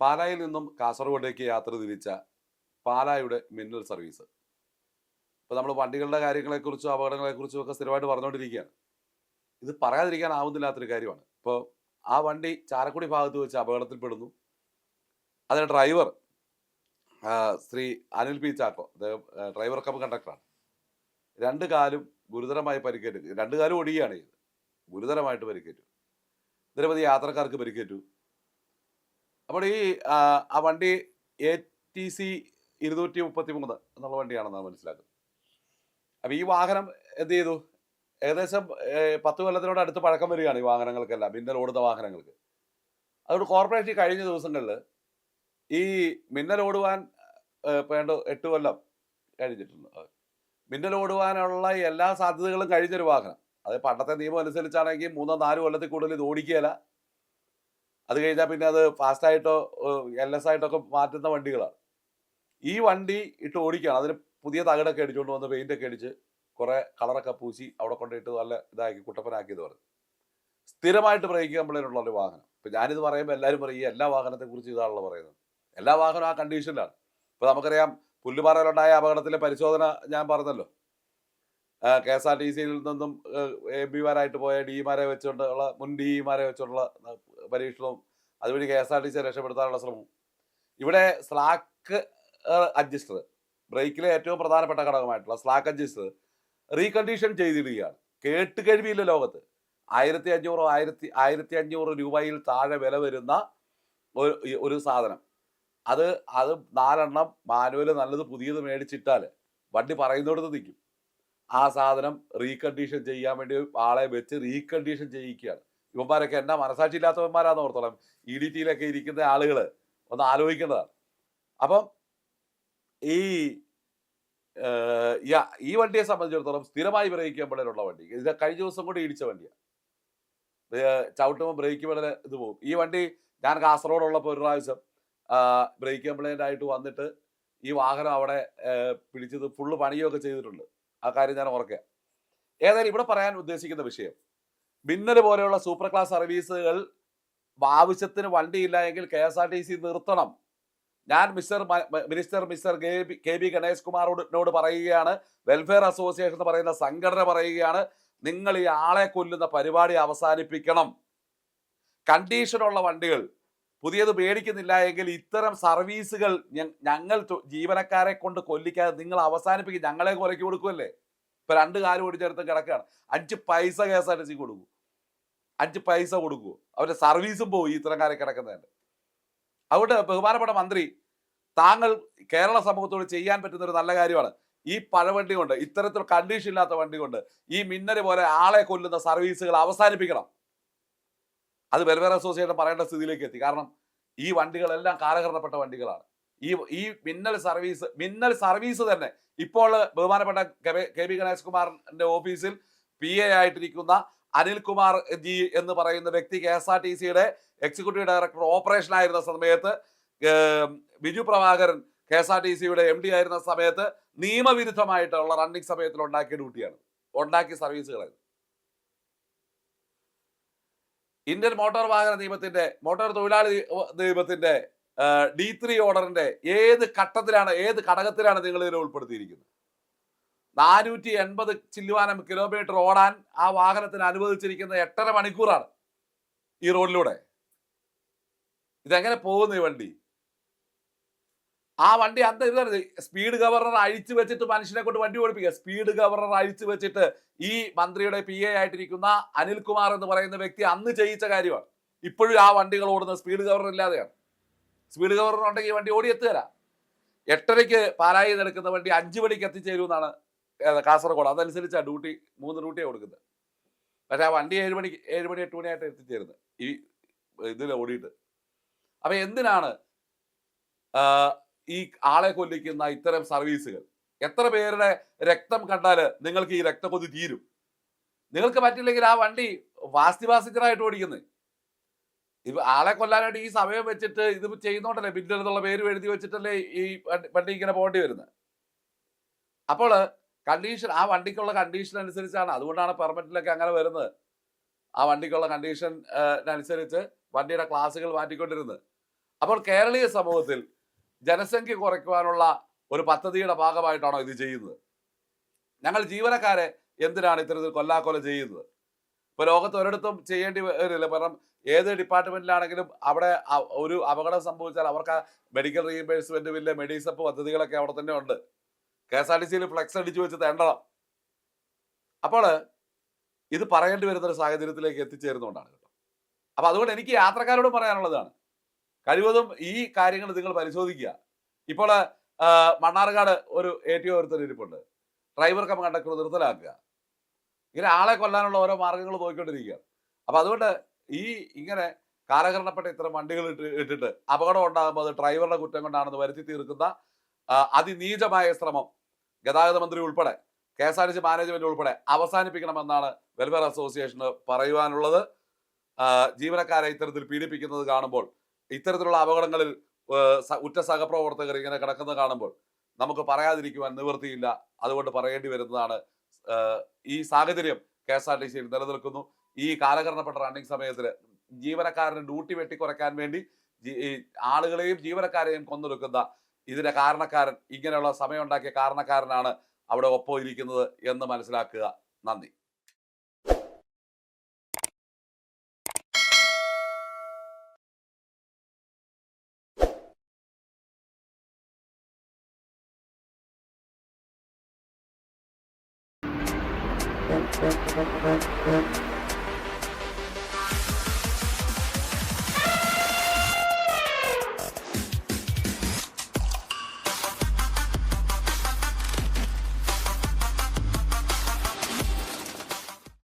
പാലായിൽ നിന്നും കാസർഗോഡേക്ക് യാത്ര തിരിച്ച പാലായുടെ മിന്നൽ സർവീസ്. ഇപ്പോൾ നമ്മൾ വണ്ടികളുടെ കാര്യങ്ങളെക്കുറിച്ചും അപകടങ്ങളെക്കുറിച്ചും ഒക്കെ സ്ഥിരമായിട്ട് പറഞ്ഞുകൊണ്ടിരിക്കുകയാണ് ഇത് പറയാതിരിക്കാൻ ആവുന്നില്ലാത്തൊരു കാര്യമാണ്. ഇപ്പോൾ ആ വണ്ടി ചാരക്കുടി ഭാഗത്ത് വെച്ച് അപകടത്തിൽപ്പെടുന്നു. അതിന് ഡ്രൈവർ ശ്രീ അനിൽ പി ചാക്കോ അദ്ദേഹം ഡ്രൈവർ കപ്പ് കണ്ടക്ടറാണ്. രണ്ട് കാലും ഗുരുതരമായി പരിക്കേറ്റു. രണ്ട് കാലും ഒടിയാണ് ഗുരുതരമായിട്ട് പരിക്കേറ്റു. നിരവധി യാത്രക്കാർക്ക് പരിക്കേറ്റു. അപ്പോൾ ഈ ആ, വണ്ടി എ ടി സി ഇരുന്നൂറ്റി മുപ്പത്തി മൂന്ന് എന്നുള്ള വണ്ടിയാണെന്നാണ് മനസ്സിലാക്കുന്നത്. അപ്പം ഈ വാഹനം എന്ത് ചെയ്തു ഏകദേശം പത്ത് കൊല്ലത്തിനോട് അടുത്ത് പഴക്കം വരികയാണ് ഈ വാഹനങ്ങൾക്കെല്ലാം മിന്നൽ ഓടുന്ന വാഹനങ്ങൾക്ക്. അതുകൊണ്ട് കോർപ്പറേഷൻ കഴിഞ്ഞ ദിവസങ്ങളിൽ ഈ മിന്നൽ ഓടുവാൻ വേണ്ട എട്ട് കൊല്ലം കഴിഞ്ഞിട്ടുണ്ട്. മിന്നൽ ഓടുവാനുള്ള എല്ലാ സാധ്യതകളും കഴിഞ്ഞൊരു വാഹനം. അത് പണ്ടത്തെ നിയമം അനുസരിച്ചാണെങ്കിൽ മൂന്നോ നാല് കൊല്ലത്തിൽ കൂടുതൽ ഇത് ഓടിക്കുകയില്ല അത് കഴിഞ്ഞാൽ പിന്നെ അത് ഫാസ്റ്റായിട്ടോ എൽ എസ് ആയിട്ടോ ഒക്കെ മാറ്റുന്ന വണ്ടികളാണ്. ഈ വണ്ടി ഇട്ട് ഓടിക്കുകയാണ് അതിന് പുതിയ തകിടൊക്കെ അടിച്ചുകൊണ്ട് വന്ന് പെയിന്റ് ഒക്കെ അടിച്ച് കുറേ കളറൊക്കെ പൂശി അവിടെ കൊണ്ടിട്ട് നല്ല ഇതാക്കി കുട്ടപ്പനാക്കിയത് പറഞ്ഞു. സ്ഥിരമായിട്ട് ബ്രേക്ക് കംപ്ലൈന്റ് ഒരു വാഹനം. ഇപ്പം ഞാനിത് പറയുമ്പോൾ എല്ലാവരും പറയും ഈ എല്ലാ വാഹനത്തെ കുറിച്ച് ഇതാണല്ലോ പറയുന്നത്. എല്ലാ വാഹനവും ആ കണ്ടീഷനിലാണ്. ഇപ്പോൾ നമുക്കറിയാം പുല്ലുപാറയിലുണ്ടായ അപകടത്തിലെ പരിശോധന ഞാൻ പറഞ്ഞല്ലോ. കെ എസ് ആർ ടി സിയിൽ നിന്നും എം പിമാരായിട്ട് പോയ ഡിമാരെ വെച്ചുകൊണ്ടുള്ള മുൻ ഡിഇമാരെ വെച്ചുകൊണ്ടുള്ള പരീക്ഷണവും അതുവഴി കെ എസ് ആർ ടി സിയെ രക്ഷപ്പെടുത്താനുള്ള ശ്രമവും. ഇവിടെ സ്ലാക്ക് അഡ്ജസ്റ്റർ ബ്രേക്കിലെ ഏറ്റവും പ്രധാനപ്പെട്ട ഘടകമായിട്ടുള്ള സ്ലാക്ക് അഡ്ജസ്റ്റർ റീകണ്ടീഷൻ ചെയ്തിടുകയാണ്. കേട്ട് കഴിവില്ല ലോകത്ത്. ആയിരത്തി അഞ്ഞൂറോ ആയിരത്തി ആയിരത്തി അഞ്ഞൂറ് രൂപയിൽ താഴെ വില വരുന്ന ഒരു ഒരു സാധനം. അത് അത് നാലെണ്ണം മാനുവൽ നല്ലത് പുതിയത് മേടിച്ചിട്ടാൽ വണ്ടി പറയുന്നിടത്ത് നിൽക്കും. ആ സാധനം റീകണ്ടീഷൻ ചെയ്യാൻ വേണ്ടി ആളെ വെച്ച് റീകണ്ടീഷൻ ചെയ്യിക്കുകയാണ്. ഇവന്മാരൊക്കെ എന്നാ മനസാക്ഷി ഇല്ലാത്തവന്മാരാന്ന് ഓർത്തോളം. ഇ ഡി ടിയിലൊക്കെ ഇരിക്കുന്ന ആളുകൾ ഒന്ന് ആലോചിക്കേണ്ടതാണ്. അപ്പം ഈ ഈ വണ്ടിയെ സംബന്ധിച്ചിടത്തോളം സ്ഥിരമായി ബ്രേക്ക് പെടലുള്ള വണ്ടി. ഇത് കഴിഞ്ഞ ദിവസം കൂടി ഇടിച്ച വണ്ടിയാണ് ചവിട്ടുമ്പോൾ ബ്രേക്ക് പെടൽ ഇത് പോകും ഈ വണ്ടി ഞാൻ കാസർഗോഡുള്ളപ്പോൾ ഒരു പ്രാവശ്യം ബ്രേക്ക് കംപ്ലൈന്റ് ആയിട്ട് വന്നിട്ട് ഈ വാഹനം അവിടെ പിടിച്ചത് ഫുള്ള് പണിയൊക്കെ ചെയ്തിട്ടുണ്ട്. ആ കാര്യം ഞാൻ ഓർക്കുക ഏതായാലും ഇവിടെ പറയാൻ ഉദ്ദേശിക്കുന്ന വിഷയം മിന്നൽ പോലെയുള്ള സൂപ്പർ ക്ലാസ് സർവീസുകൾ ആവശ്യത്തിന് വണ്ടിയില്ല എങ്കിൽ K S R T C നിർത്തണം. ഞാൻ mister minister mister K B Ganesh കുമാറോട് പറയുകയാണ്. വെൽഫെയർ അസോസിയേഷൻ എന്ന് പറയുന്ന സംഘടന പറയുകയാണ്. നിങ്ങൾ ഈ ആളെ കൊല്ലുന്ന പരിപാടി അവസാനിപ്പിക്കണം. കണ്ടീഷനുള്ള വണ്ടികൾ. പുതിയത് മേടിക്കുന്നില്ല എങ്കിൽ ഇത്തരം സർവീസുകൾ ഞങ്ങൾ ജീവനക്കാരെ കൊണ്ട് കൊല്ലിക്കാതെ നിങ്ങൾ അവസാനിപ്പിക്കും. ഞങ്ങളെ കൊലക്കി കൊടുക്കുമല്ലേ ഇപ്പൊ രണ്ട് കാലം ഓടിച്ചെടുത്ത് കിടക്കുകയാണ് അഞ്ച് പൈസ K S R T C കൊടുക്കൂ. അഞ്ച് പൈസ കൊടുക്കൂ. അവരുടെ സർവീസും പോയി ഇത്തരക്കാരെ കിടക്കുന്നതിന്. അതുകൊണ്ട് ബഹുമാനപ്പെട്ട മന്ത്രി താങ്കൾ കേരള സമൂഹത്തോട് ചെയ്യാൻ പറ്റുന്ന ഒരു നല്ല കാര്യമാണ്. ഈ പഴവണ്ടി കൊണ്ട് ഇത്തരത്തിൽ കണ്ടീഷൻ ഇല്ലാത്ത വണ്ടി കൊണ്ട് ഈ മിന്നൽ പോലെ ആളെ കൊല്ലുന്ന സർവീസുകൾ അവസാനിപ്പിക്കണം. അത് വെൽഫെയർ അസോസിയേഷൻ പറയേണ്ട സ്ഥിതിയിലേക്ക് എത്തി. കാരണം ഈ വണ്ടികളെല്ലാം കാലഹരണപ്പെട്ട വണ്ടികളാണ്. ഈ ഈ മിന്നൽ സർവീസ് മിന്നൽ സർവീസ് തന്നെ. ഇപ്പോൾ ബഹുമാനപ്പെട്ട കെ- വി ഗണേഷ് കുമാറിന്റെ ഓഫീസിൽ പി എ ആയിട്ടിരിക്കുന്ന അനിൽകുമാർ ജി എന്ന് പറയുന്ന വ്യക്തി കെ എസ് ആർ ടി സിയുടെ എക്സിക്യൂട്ടീവ് ഡയറക്ടർ ഓപ്പറേഷൻ ആയിരുന്ന സമയത്ത് Biju Prabhakaran K S R T സിയുടെ എം ഡി ആയിരുന്ന സമയത്ത് നിയമവിരുദ്ധമായിട്ടുള്ള റണ്ണിങ് സമയത്തിൽ ഉണ്ടാക്കിയ ഡ്യൂട്ടിയാണ് ഉണ്ടാക്കിയ സർവീസുകളായിരുന്നു ഇന്ത്യൻ മോട്ടോർ വാഹന നിയമത്തിന്റെ മോട്ടോർ തൊഴിലാളി നിയമത്തിന്റെ ഡി ത്രീ ഓർഡറിന്റെ ഏത് ഘട്ടത്തിലാണ് ഏത് ഘടകത്തിലാണ് നിങ്ങൾ ഇതിനെ ഉൾപ്പെടുത്തിയിരിക്കുന്നത്? നാനൂറ്റി എൺപത് ചില്ലുവാനം കിലോമീറ്റർ ഓടാൻ ആ വാഹനത്തിന് അനുവദിച്ചിരിക്കുന്ന എട്ടര മണിക്കൂറാണ് ഈ റോഡിലൂടെ. ഇതെങ്ങനെ പോകുന്നു ഈ വണ്ടി? ആ വണ്ടി അന്ത ഇതാണ് സ്പീഡ് ഗവർണർ അഴിച്ചു വെച്ചിട്ട് മനുഷ്യനെ കൊണ്ട് വണ്ടി ഓടിപ്പിക്കുക. സ്പീഡ് ഗവർണർ അഴിച്ചു വെച്ചിട്ട് ഈ മന്ത്രിയുടെ പി എ ആയിട്ടിരിക്കുന്ന അനിൽകുമാർ എന്ന് പറയുന്ന വ്യക്തി അന്ന് ചെയ്യിച്ച കാര്യമാണ്. ഇപ്പോഴും ആ വണ്ടികൾ ഓടുന്ന സ്പീഡ് ഗവർണർ ഇല്ലാതെയാണ്. സ്പീഡ് ഗവർണർ ഉണ്ടെങ്കിൽ വണ്ടി ഓടിയെത്തുകയില്ല എട്ടരയ്ക്ക് പാലായി നിൽക്കുന്ന വണ്ടി അഞ്ചു മണിക്ക് എത്തിച്ചേരുമെന്നാണ് കാസർഗോഡ്. അതനുസരിച്ചാണ് ഡ്യൂട്ടി മൂന്ന് ഡ്യൂട്ടിയാണ് കൊടുക്കുന്നത്. പക്ഷേ ആ വണ്ടി ഏഴ് മണിക്ക് ഏഴ് മണി എട്ട് മണിയായിട്ട് എത്തിച്ചേരുന്നത്. ഈ ഇതിൽ ഓടിയിട്ട്. അപ്പം എന്തിനാണ് ഈ ആളെ കൊല്ലിക്കുന്ന ഇത്തരം സർവീസുകൾ? എത്ര പേരുടെ രക്തം കണ്ടാൽ നിങ്ങൾക്ക് ഈ രക്തക്കൊതി തീരും? നിങ്ങൾക്ക് പറ്റില്ലെങ്കിൽ ആ വണ്ടി വാസ്തി വാസിച്ചറായിട്ട് ഓടിക്കുന്നത് ഇപ്പൊ ആളെ കൊല്ലാനായിട്ട് ഈ സമയം വെച്ചിട്ട് ഇത് ചെയ്യുന്നോണ്ടല്ലേ ബില്ല് എന്നുള്ള പേര് എഴുതി വെച്ചിട്ടല്ലേ ഈ വണ്ടി ഇങ്ങനെ പോകേണ്ടി വരുന്നത് അപ്പോൾ കണ്ടീഷൻ ആ വണ്ടിക്കുള്ള കണ്ടീഷൻ അനുസരിച്ചാണ്. അതുകൊണ്ടാണ് പെർമിറ്റിലൊക്കെ അങ്ങനെ വരുന്നത്. ആ വണ്ടിക്കുള്ള കണ്ടീഷൻ അനുസരിച്ച് വണ്ടിയുടെ ക്ലാസ്സുകൾ മാറ്റിക്കൊണ്ടിരുന്നത് അപ്പോൾ കേരളീയ സമൂഹത്തിൽ ജനസംഖ്യ കുറയ്ക്കുവാനുള്ള ഒരു പദ്ധതിയുടെ ഭാഗമായിട്ടാണോ ഇത് ചെയ്യുന്നത്? ഞങ്ങൾ ജീവനക്കാരെ എന്തിനാണ് ഇത്തരത്തിൽ കൊല്ലാക്കൊല ചെയ്യുന്നത്? ഇപ്പൊ ലോകത്ത് ഒരിടത്തും ചെയ്യേണ്ടി വരില്ല. കാരണം ഏത് ഡിപ്പാർട്ട്മെന്റിലാണെങ്കിലും അവിടെ ഒരു അപകടം സംഭവിച്ചാൽ അവർക്ക് മെഡിക്കൽ റീഇംബേഴ്സ്മെന്റ് ബില്ല് മെഡിസപ്പ് പദ്ധതികളൊക്കെ അവിടെ തന്നെ ഉണ്ട്. കെ എസ് ആർ ടി സിയിൽ ഫ്ലെക്സ് അടിച്ചു വെച്ച് തേണ്ടണം അപ്പോൾ ഇത് പറയേണ്ടി വരുന്ന ഒരു സാഹചര്യത്തിലേക്ക് എത്തിച്ചേരുന്നതുകൊണ്ടാണ് കേട്ടോ. അപ്പൊ അതുകൊണ്ട് എനിക്ക് യാത്രക്കാരോട് പറയാനുള്ളതാണ്. കഴിവതും ഈ കാര്യങ്ങൾ നിങ്ങൾ പരിശോധിക്കുക. ഇപ്പോൾ മണ്ണാർക്കാട് ഒരു എ ടി ഒ ഒരുത്തർ ഇരിപ്പുണ്ട്. ഡ്രൈവർ കം കണ്ടക്ടർ നിർത്തലാക്കുക. ഇങ്ങനെ ആളെ കൊല്ലാനുള്ള ഓരോ മാർഗങ്ങൾ നോക്കിക്കൊണ്ടിരിക്കുക അപ്പൊ അതുകൊണ്ട് ഈ ഇങ്ങനെ കാലഹരണപ്പെട്ട ഇത്തരം വണ്ടികൾ ഇട്ട് ഇട്ടിട്ട് അപകടം ഉണ്ടാകുമ്പോൾ അത് ഡ്രൈവറുടെ കുറ്റം കൊണ്ടാണെന്ന് വരുത്തി തീർക്കുന്ന അതിനീചമായ ശ്രമം ഗതാഗത മന്ത്രി ഉൾപ്പെടെ K S R T C management ഉൾപ്പെടെ അവസാനിപ്പിക്കണമെന്നാണ് വെൽഫെയർ അസോസിയേഷന് പറയുവാനുള്ളത്. ജീവനക്കാരെ ഇത്തരത്തിൽ പീഡിപ്പിക്കുന്നത് കാണുമ്പോൾ ഇത്തരത്തിലുള്ള അപകടങ്ങളിൽ ഉറ്റ സഹപ്രവർത്തകർ ഇങ്ങനെ കിടക്കുന്നത് കാണുമ്പോൾ നമുക്ക് പറയാതിരിക്കുവാൻ നിവൃത്തിയില്ല. അതുകൊണ്ട് പറയേണ്ടി വരുന്നതാണ് ഈ സാഹചര്യം കെ എസ് ആർ ടി സിയിൽ നിലനിൽക്കുന്നു. ഈ കാലഘട്ടപ്പെട്ട റണ്ണിംഗ് സമയത്തിൽ ജീവനക്കാരന് ഡ്യൂട്ടി വെട്ടിക്കുറയ്ക്കാൻ വേണ്ടി ആളുകളെയും ജീവനക്കാരെയും കൊന്നൊടുക്കുന്ന ഇതിന്റെ കാരണക്കാരൻ ഇങ്ങനെയുള്ള സമയം ഉണ്ടാക്കിയ കാരണക്കാരനാണ് അവിടെ ഒപ്പം ഇരിക്കുന്നത് എന്ന് മനസ്സിലാക്കുക. നന്ദി. バンバンバンバンバン。